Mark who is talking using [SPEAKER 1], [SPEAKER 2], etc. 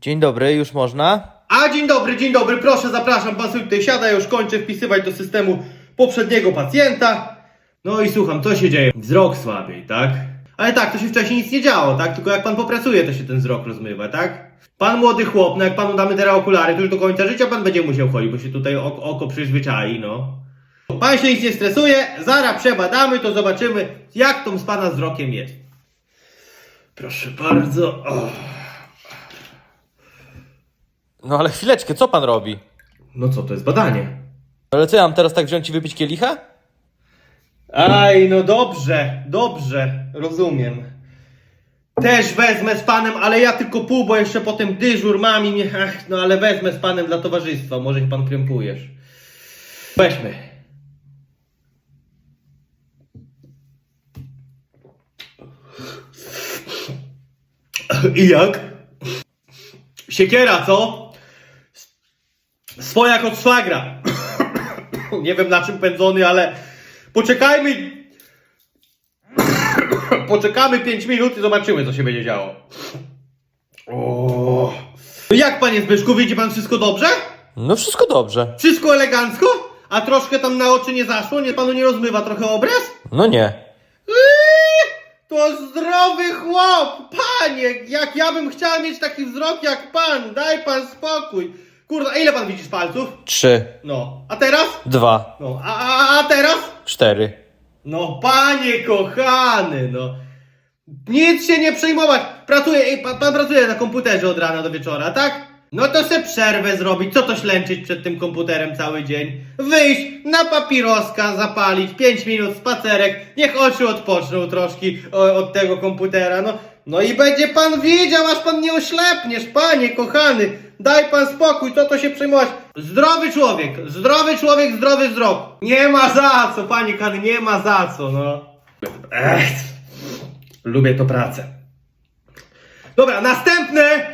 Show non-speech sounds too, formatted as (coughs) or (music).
[SPEAKER 1] Dzień dobry, już można?
[SPEAKER 2] A dzień dobry, dzień dobry, proszę, zapraszam, pan sobie tutaj siada, już kończę wpisywać do systemu poprzedniego pacjenta. No i słucham, co się dzieje? Wzrok słabiej, tak? Ale tak, to się wcześniej nic nie działo, tak? Tylko jak pan popracuje, to się ten wzrok rozmywa, tak? Pan młody chłop, no jak panu damy teraz okulary, to już do końca życia pan będzie musiał chodzić, bo się tutaj oko, oko przyzwyczai, no. Pan się nic nie stresuje, zaraz przebadamy, to zobaczymy, jak to z pana wzrokiem jest. Proszę bardzo. O.
[SPEAKER 1] No ale chwileczkę, co pan robi?
[SPEAKER 2] No co, to jest badanie.
[SPEAKER 1] Ale co, ja mam teraz tak wziąć i wypić kielicha?
[SPEAKER 2] Aj, no dobrze, dobrze, rozumiem. Też wezmę z panem, ale ja tylko pół, bo jeszcze potem dyżur mam i mnie, ach, no ale wezmę z panem dla towarzystwa, może się pan krępujesz. Weźmy. I jak? Siekiera, co? Swojak od szwagra. (coughs) Nie wiem na czym pędzony, ale poczekajmy. (coughs) Poczekamy 5 minut i zobaczymy, co się będzie działo. O. Jak panie Zbyszku, widzi pan wszystko dobrze?
[SPEAKER 1] No wszystko dobrze.
[SPEAKER 2] Wszystko elegancko? A troszkę tam na oczy nie zaszło? Nie panu nie rozmywa trochę obraz?
[SPEAKER 1] No nie.
[SPEAKER 2] Eee, To zdrowy chłop! Panie, jak ja bym chciała mieć taki wzrok jak pan, daj pan spokój. Kurwa, ile pan widzisz palców?
[SPEAKER 1] Trzy,
[SPEAKER 2] No, a teraz?
[SPEAKER 1] dwa,
[SPEAKER 2] No, a, a, a teraz?
[SPEAKER 1] cztery.
[SPEAKER 2] No, panie kochany, no. Nic się nie przejmować. Pracuje, ej, pan, pan pracuje na komputerze od rana do wieczora, tak? No to se przerwę zrobić. Co to ślęczyć przed tym komputerem cały dzień? Wyjść, na papiroska zapalić, 5 minut spacerek, niech oczy odpoczną troszkę o, od tego komputera, no. No i będzie pan widział, aż pan nie oślepniesz, panie kochany. Daj pan spokój, co to się przejmować? Zdrowy człowiek, zdrowy człowiek, zdrowy wzrok. Nie ma za co, panie kochany, nie ma za co, no. Ech, lubię to pracę. Dobra, następne!